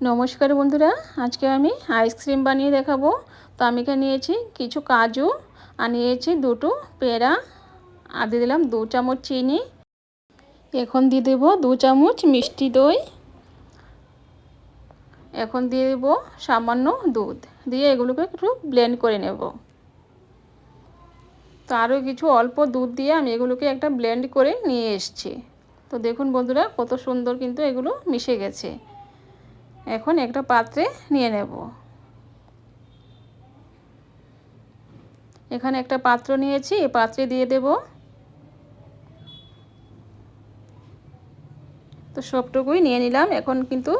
নমস্কার বন্ধুরা, আজকে আমি আইসক্রিম বানিয়ে দেখাবো। তো আমি এখানে নিয়েছি কিছু কাজু আর নিয়েছি দুটো পেড়া আর দিয়ে দিলাম দু চামচ চিনি। এখন দিয়ে দেবো দু চামচ মিষ্টি দই। এখন দিয়ে দেবো সামান্য দুধ। দিয়ে এগুলোকে একটু ব্লেন্ড করে নেব। তো আরও কিছু অল্প দুধ দিয়ে আমি এগুলোকে একটা ব্লেন্ড করে নিয়ে এসছি। তো দেখুন বন্ধুরা, কত সুন্দর কিন্তু এগুলো মিশে গেছে। এখন একটা পাত্রে নিয়ে নেব। এখানে একটা পাত্র নিয়েছি এই পাত্রে দিয়ে দেব। তো সবটুকুই নিয়ে নিলাম। এখন কিন্তু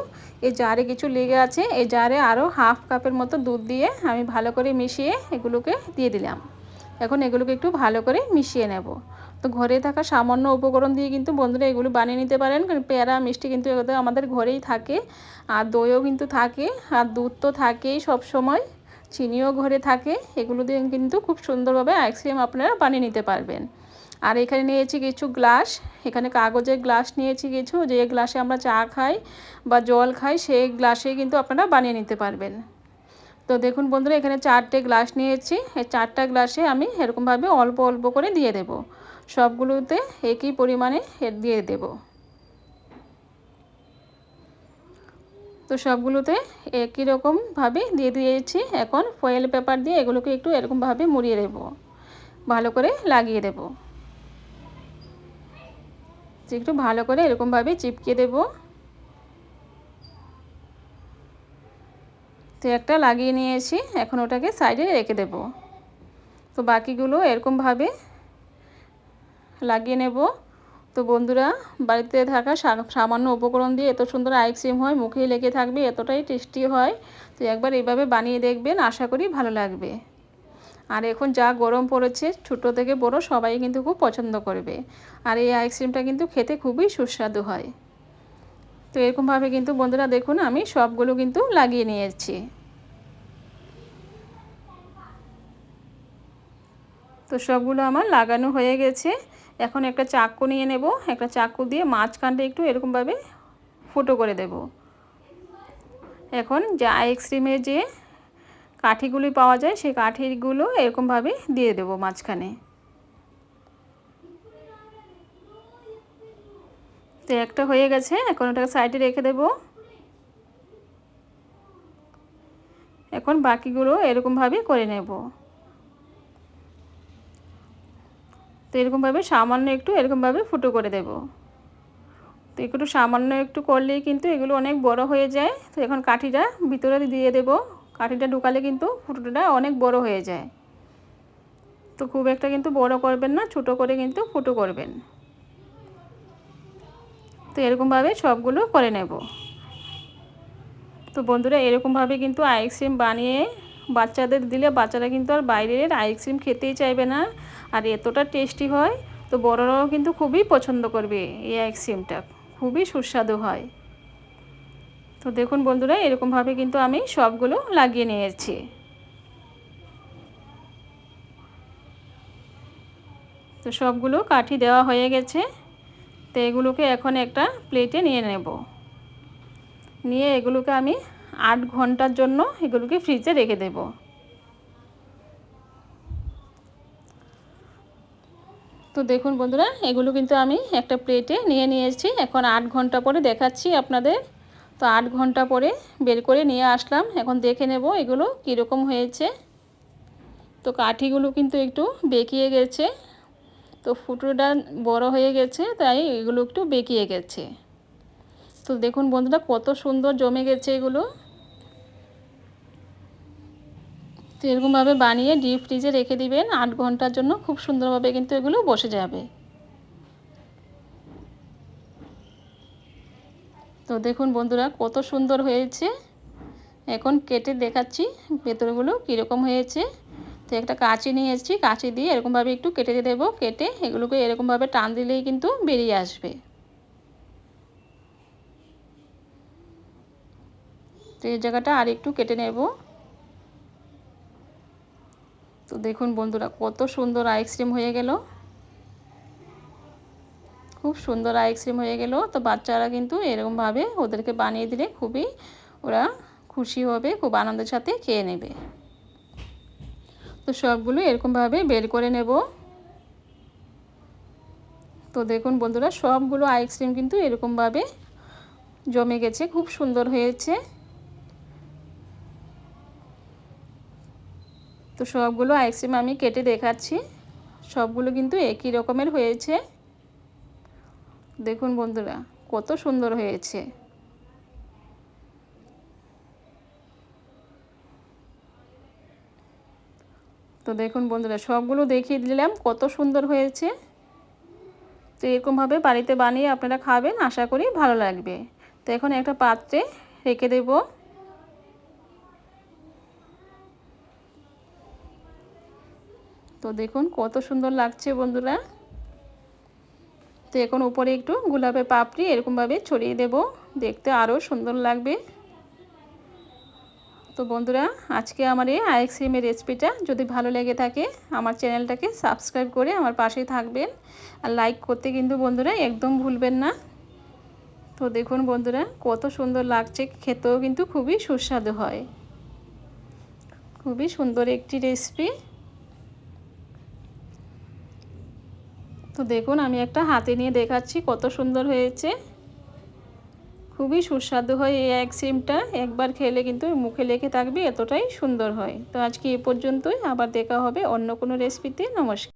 এই জারে কিছু লেগে আছে। এই জারে আরও হাফ কাপের মতো দুধ দিয়ে আমি ভালো করে মিশিয়ে এগুলোকে দিয়ে দিলাম। এখন এগুলোকে একটু ভালো করে মিশিয়ে নেব। তো ঘরে থাকা সামান্য উপকরণ দিয়ে কিন্তু বন্ধুরা এগুলো বানিয়ে নিতে পারেন। কারণ পেয়ারা, মিষ্টি কিন্তু এগুলো আমাদের ঘরেই থাকে। আর দইও কিন্তু থাকে, আর দুধ তো থাকেই সব সময় চিনিও ঘরে থাকে। এগুলো দিয়ে কিন্তু খুব সুন্দরভাবে আইসক্রিম আপনারা বানিয়ে নিতে পারবেন। আর এখানে নিয়েছি কিছু গ্লাস। এখানে কাগজের গ্লাস নিয়েছি কিছু। যে গ্লাসে আমরা চা খাই বা জল খাই, সেই গ্লাসে কিন্তু আপনারা বানিয়ে নিতে পারবেন। তো দেখুন বন্ধুরা, এখানে চারটে গ্লাস নিয়েছি। এই চারটা গ্লাসে আমি এরকমভাবে অল্প অল্প করে দিয়ে দেব। সবগুলোতে একই পরিমাণে দিয়ে দেব। তো সবগুলোতে একই রকমভাবে দিয়ে দিয়েছি। এখন ফয়েল পেপার দিয়ে এগুলোকে একটু এরকমভাবে মুড়িয়ে দেব। ভালো করে লাগিয়ে দেব। একটু ভালো করে এরকমভাবে চিপকে দেবো। তো একটা লাগিয়ে নিয়েছি, এখন ওটাকে সাইডে রেখে দেব। তো বাকিগুলো এরকমভাবে লাগিয়ে নেব। তো বন্ধুরা, বাড়িতে থাকা সামান্য উপকরণ দিয়ে এত সুন্দর আইসক্রিম হয়, মুখেই লেগে থাকবে, এতটাই টেস্টি হয়। তো একবার এইভাবে বানিয়ে দেখবেন, আশা করি ভালো লাগবে। আর এখন যা গরম পড়েছে, ছোটো থেকে বড় সবাই কিন্তু খুব পছন্দ করবে। আর এই আইসক্রিমটা কিন্তু খেতে খুবই সুস্বাদু হয়। তো এরকমভাবে কিন্তু বন্ধুরা দেখুন, আমি সবগুলো কিন্তু লাগিয়ে নিয়েছি। তো সবগুলো আমার লাগানো হয়ে গেছে। এখন একটা চাকু নিয়ে নেব। একটা চাকু দিয়ে মাঝখানটা একটু এরকমভাবে ফুটো করে দেব। এখন যে আইসক্রিমের যে কাঠিগুলি পাওয়া যায়, সেই কাঠিগুলো এরকমভাবে দিয়ে দেব মাঝখানে। তো একটা হয়ে গেছে। এখন ওটাকে সাইডে রেখে দেব। এখন বাকিগুলো এরকমভাবে করে নেব। তো এরকমভাবে সামান্য একটু এরকমভাবে ফুটো করে দেব। তো একটু সামান্য একটু করলেই কিন্তু এগুলো অনেক বড় হয়ে যায়। তো এখন কাঠিটা ভিতরে দিয়ে দেব। কাঠিটা ঢুকালে কিন্তু ফুটোটা অনেক বড় হয়ে যায়। তো খুব একটা কিন্তু বড় করবেন না, ছোট করে কিন্তু ফুটো করবেন। তো এরকমভাবে সবগুলো করে নেব। তো বন্ধুরা, এরকমভাবে কিন্তু আইসক্রিম বানিয়ে বাচ্চাদের দিলে বাচ্চারা কিন্তু আর বাইরের আইসক্রিম খেতেই চাইবে না। আর এতটা টেস্টি হয়, তো বড়রাও কিন্তু খুবই পছন্দ করবে এই আইসক্রিমটা। খুবই সুস্বাদু হয়। তো দেখুন বন্ধুরা, এরকমভাবে কিন্তু আমি সবগুলো লাগিয়ে নিয়েছি। তো সবগুলো কাঠি দেওয়া হয়ে গেছে, তো এগুলোকে এখন একটা প্লেটে নিয়ে নেব। নিয়ে এগুলোকে আমি আট ঘণ্টার জন্য এগুলোকে ফ্রিজে রেখে দেব। তো দেখুন বন্ধুরা, এগুলো কিন্তু আমি একটা প্লেটে নিয়ে নিয়েছি। এখন আট ঘণ্টা পরে দেখাচ্ছি আপনাদের। তো আট ঘণ্টা পরে বের করে নিয়ে আসলাম। এখন দেখে নেব এগুলো কীরকম হয়েছে। তো কাঠিগুলো কিন্তু একটু বেঁকিয়ে গেছে। তো ফুটোটা বড় হয়ে গেছে, তাই এগুলো একটু বেঁকিয়ে গেছে। তো দেখুন বন্ধুরা, কত সুন্দর জমে গেছে এগুলো। তো এরকমভাবে বানিয়ে ডিপ ফ্রিজে রেখে দিবেন, আট ঘণ্টার জন্য খুব সুন্দরভাবে কিন্তু এগুলো বসে যাবে। তো দেখুন বন্ধুরা, কত সুন্দর হয়েছে। এখন কেটে দেখাচ্ছি ভেতরগুলো কীরকম হয়েছে। তো একটা কাঁচি নিয়ে এসেছি, কাঁচি দিয়ে এরকমভাবে একটু কেটে দেবো, কেটে এগুলোকে এরকমভাবে টান দিলেই কিন্তু বেরিয়ে আসবে। তো এই জায়গাটা আর একটু কেটে নেব। তো দেখুন বন্ধুরা, কত সুন্দর আইসক্রিম হয়ে গেল। খুব সুন্দর আইসক্রিম হয়ে গেল। তো বাচ্চারা কিন্তু এরকমভাবে ওদেরকে বানিয়ে দিলে খুবই ওরা খুশি হবে, খুব আনন্দের সাথে খেয়ে নেবে। তো সবগুলো এরকমভাবে বের করে নেব। তো দেখুন বন্ধুরা, সবগুলো আইসক্রিম কিন্তু এরকমভাবে জমে গেছে, খুব সুন্দর হয়েছে। তো সবগুলো আইসক্রিম আমি কেটে দেখাচ্ছি। সবগুলো কিন্তু একই রকমের হয়েছে। দেখুন বন্ধুরা, কত সুন্দর হয়েছে। তো দেখুন বন্ধুরা, সবগুলো দেখিয়ে দিলাম কত সুন্দর হয়েছে। তো এরকমভাবে বাড়িতে বানিয়ে আপনারা খাবেন, আশা করি ভালো লাগবে। তো এখন একটা পাত্রে রেখে দেব। তো দেখুন কত সুন্দর লাগছে বন্ধুরা। তো এখন উপরে একটু গোলাপের পাপড়ি এরকমভাবে ছড়িয়ে দেব, দেখতে আরও সুন্দর লাগবে। তো বন্ধুরা, আজকে আমার এই আইসক্রিমের রেসিপিটা যদি ভালো লেগে থাকে, আমার চ্যানেলটাকে সাবস্ক্রাইব করে আমার পাশেই থাকবেন। আর লাইক করতে কিন্তু বন্ধুরা একদম ভুলবেন না। তো দেখুন বন্ধুরা, কত সুন্দর লাগছে, খেতেও কিন্তু খুবই সুস্বাদু হয়। খুবই সুন্দর একটি রেসিপি। তো দেখুন, আমি একটা হাতে নিয়ে দেখাচ্ছি, কত সুন্দর হয়েছে। খুবই সুস্বাদু হয় এই এক সিমটা, একবার খেলে কিন্তু মুখে লেগে থাকবে, এতটাই সুন্দর হয়। তো আজকে এ পর্যন্তই, আবার দেখা হবে অন্য কোনো রেসিপিতে নমস্কার।